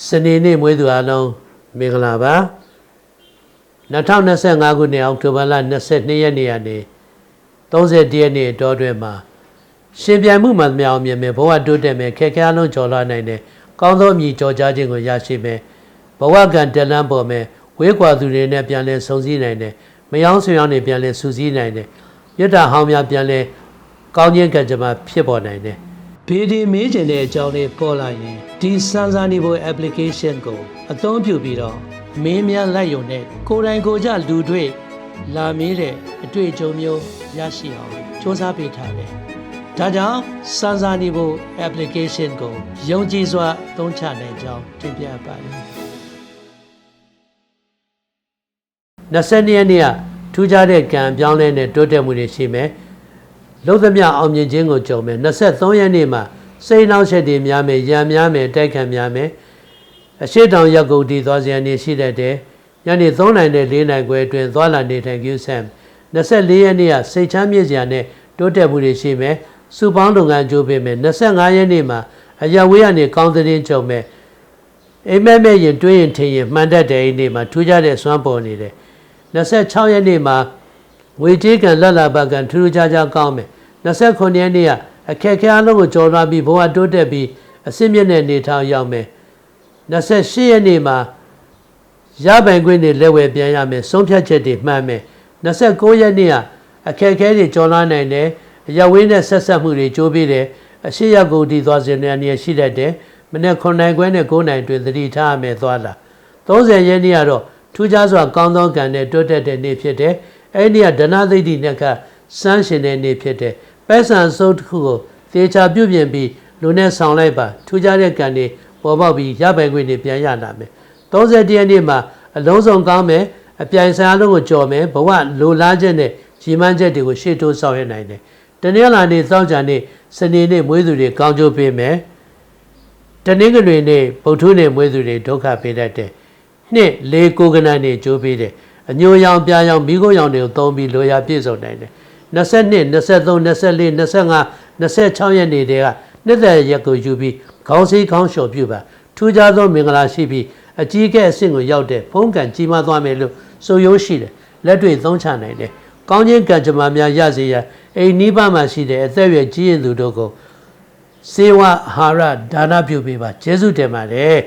စနေနေ့မွေးသူအားလုံးမင်္ဂလာပါ2025ခုနှစ်အောက်တိုဘာလ22ရက်နေ့ကနေ30ရက်နေ့အတော်အတွင်းမှာရှင်ပြိုင်မှုမှမြောင်မြင်မယ်ဘဝတိုးတက်မယ်ခက်ခဲအလုံးကျော်လွှားနိုင်တယ်ကောင်းသောအမြည်ကျော်ကြားခြင်းကိုရရှိမယ်ဘဝကံတလန်းပေါ်မယ်ဝေးကွာသူတွေနဲ့ပြန်လဲဆုံစည်းနိုင်တယ်မယောင်းဆွေယောင်းတွေပြန်လဲစူးစီးနိုင်တယ်မြတ်တာဟောင်းများပြန်လဲကောင်းခြင်းကံကြမ္မာဖြစ်ပေါ်နိုင်တယ် ဗီဒီမေးချင်တဲ့အကြောင်းလေးပေါ်လာရင်ဒီစမ်းစာနေဖို့ application ကို အသုံးပြုပြီးတော့မင်းများလိုက်ရုံနဲ့ကိုယ်တိုင်ကိုယ်ကြလူတွေ့လာမေးတဲ့အတွေ့အကြုံမျိုးရရှိအောင်စ조사ပေးထားတယ်။ဒါကြောင့်စမ်းစာနေဖို့ application ကိုယုံကြည်စွာသုံးချနိုင်ကြောင်းတင်ပြပါတယ်။22ရက်နေ့ကထူးခြားတဲ့ကံအပြောင်းလဲနဲ့တိုးတက်မှုတွေရှိမယ်။ လုံးသမျှအောင်မြင်ခြင်းကိုကြုံမယ်23ရက်နေ့မှာစိတ်နှောက်ချက်တွေများမယ်ရံများမယ်တိုက်ခံများမယ်အရှိတောင်ရက်ကုန်တည်သွားစရာနေရှိတတ်တယ်ညနေ3နိုင်နဲ့4နိုင်ခွဲအတွင်းသွားလာနေထိုင်ကျူးဆမ်24ရက်နေ့ကစိတ်ချမ်းမြေ့စရာနဲ့တိုးတက်မှုတွေရှိမယ်စုပေါင်းလုပ်ငန်းကြိုးပေးမယ်25ရက်နေ့မှာအရဝေးကနေကောင်းသတင်းကြုံမယ်အိမ်မက်မဲ့ရင်တွေးရင်ထင်ရင်မှန်တတ်တဲ့အိမ်နေ့မှာထူးခြားတဲ့စွမ်းပေါ်နေတယ်26ရက်နေ့မှာ ငွေကြေးကံလက်လာဘကံထူးထူးခြားခြားကောင်းမယ်29ရက်နေ့ကအခက်အခဲအလုံးကိုကျော်လွှားပြီးဘဝတိုးတက်ပြီးအစစ်မြင့်တဲ့နေထောင်ရောက်မယ်28ရက်နေ့မှာရပိုင်ခွင့်တွေလက်ဝယ်ပြန်ရမယ်ဆုံးဖြတ်ချက်တွေမှန်မယ်29ရက်နေ့ကအခက်အခဲတွေကျော်လွှားနိုင်တယ်အရဝင်းနဲ့ဆက်ဆက်မှုတွေကြိုးပြီးတယ်အရှိရကိုတည်သွားစဉ်တဲ့နေရာရှိတတ်တယ်မနေ့9နိုင်ခွဲနဲ့9နိုင်တွင်သတိထားရမယ်သွားလာ30ရက်နေ့ကတော့ထူးခြားစွာကောင်းသောကံနဲ့တိုးတက်တဲ့နေ့ဖြစ်တယ် အဲ့ဒီကဒနာသိတိနဲ့ကစမ်းရှင်တဲ့နေ့ဖြစ်တယ်ပဲဆန်စုပ်တစ်ခုကိုသေချာပြုတ်ပြင်ပြီးလူနဲ့ဆောင်လိုက်ပါထူးခြားတဲ့ကံတွေပေါ်ပေါက်ပြီးရပိုင်ခွင့်တွေပြန်ရလာမယ်30ရက်နေ့မှာအလုံးစုံကောင်းမယ်အပြိုင်ဆိုင်အလုံးကိုကြော်မယ်ဘဝလိုလားချက်နဲ့ကြီးမှန်းချက်တွေကိုရှေ့တိုးဆောင်ရနိုင်တယ်တနင်္လာနေ့စောင့်ကြနေ့စနေနေ့မွေးသူတွေကောင်းကျိုးပေးမယ်တနင်္ဂနွေနေ့ဗုဒ္ဓနေ့မွေးသူတွေဒုက္ခပေးတတ်တယ်နှစ်လေးကိုကနန်နေ့ကြိုးပေးတယ် အညိုရောင်ပြားရောင်မိခိုးရောင်တွေကိုသုံးပြီးလိုရာပြည့်စုံနိုင်တယ်22 23 24 25 26ရက်နေ့တည်းကနှစ်သက်ရက်ကိုယူပြီးခေါင်းစည်းခေါင်းလျှော်ပြုပါထူးခြားသောမင်္ဂလာရှိပြီးအကြီးအကဲအဆင့်ကိုရောက်တဲ့ဖုံးကံကြီးမားသွားမယ်လို့ဆိုရိုးရှိတယ်လက်တွေ့သုံးချနိုင်တယ်ကောင်းခြင်းကံကြမ္မာများရစေရန်အိမ်နိဗ္ဗာန်မှာရှိတဲ့အသက်အရွယ်ကြီးရင်သူတို့ကိုစေဝအာဟာရဒါနပြုပေးပါကျေးဇူးတင်ပါတယ်